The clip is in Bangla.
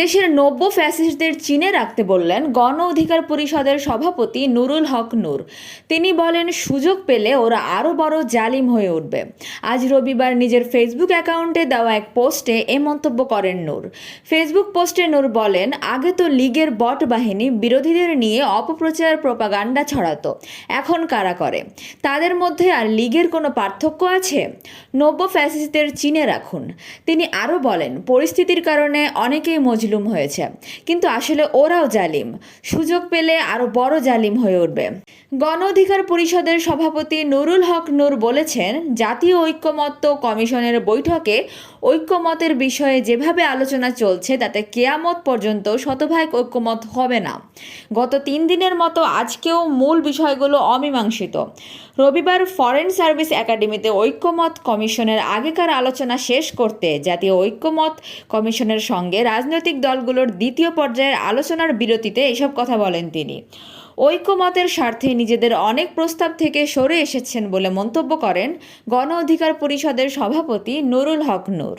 দেশের নব্য ফ্যাসিস্টদের চিনে রাখতে বললেন গণ অধিকার পরিষদের সভাপতি নুরুল হক নূর। তিনি বলেন, সুযোগ পেলে ওরা আরও বড় জালিম হয়ে উঠবে। আজ রবিবার নিজের ফেসবুক অ্যাকাউন্টে দেওয়া এক পোস্টে এ মন্তব্য করেন নূর। ফেসবুক পোস্টে নূর বলেন, আগে তো লীগের বট বাহিনী বিরোধীদের নিয়ে অপপ্রচার প্রপাগান্ডা ছড়াতো। এখন কারা করে? তাদের মধ্যে আর লীগের কোনো পার্থক্য আছে? নব্য ফ্যাসিস্টদের চিনে রাখুন। তিনি আরও বলেন, পরিস্থিতির কারণে অনেকেই মজলুম হয়েছে। কিন্তু আসলে ওরাও জালিম। সুযোগ পেলে আরও বড় জালিম হয়ে উঠবে। গণ অধিকার পরিষদের সভাপতি নুরুল হক নূর বলেছেন, জাতীয় ঐক্যমত্য কমিশনের বৈঠকে ঐক্যমতের বিষয়ে যেভাবে আলোচনা চলছে, তাতে কেয়ামত পর্যন্ত শতভাগ ঐক্যমত হবে না। গত তিন দিনের মতো আজকেও মূল বিষয়গুলো অমীমাংসিত। রবিবার ফরেন সার্ভিস একাডেমিতে ঐক্যমত কমিশনের আগেকার আলোচনা শেষ করতে জাতীয় ঐক্যমত কমিশনের সঙ্গে রাজনৈতিক দলগুলোর দ্বিতীয় পর্যায়ের আলোচনার বিরতিতে এসব কথা বলেন তিনি। ঐক্যমতের স্বার্থে নিজেদের অনেক প্রস্তাব থেকে সরে এসেছেন বলে মন্তব্য করেন গণ অধিকার পরিষদের সভাপতি নুরুল হক নূর।